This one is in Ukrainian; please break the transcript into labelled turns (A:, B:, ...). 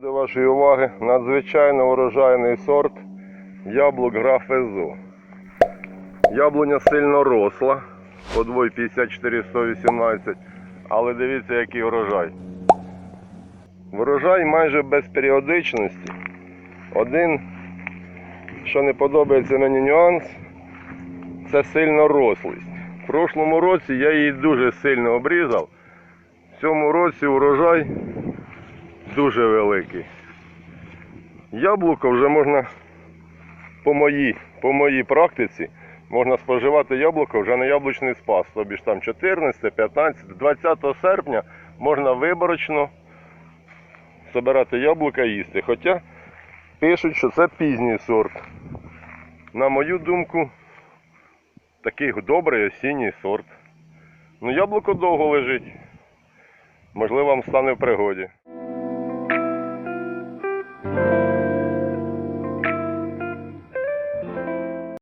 A: вашої уваги надзвичайно урожайний сорт яблук графезу. Яблуня сильно росла, подвой 54 118, але дивіться, який урожай. Врожай майже без періодичності. Один, що не подобається мені нюанс, це сильно рослість. В прошлому році я її дуже сильно обрізав. В цьому році урожай дуже великий. Яблуко вже можна по моїй, по моїй практиці можна споживати яблуко вже на яблучний спас. Тобі ж там 14, 15, 20 серпня можна виборочно збирати яблука і їсти. Хоча пишуть, що це пізній сорт. На мою думку, такий добрий осінній сорт. Ну, яблуко довго лежить. Можливо, вам стане в пригоді.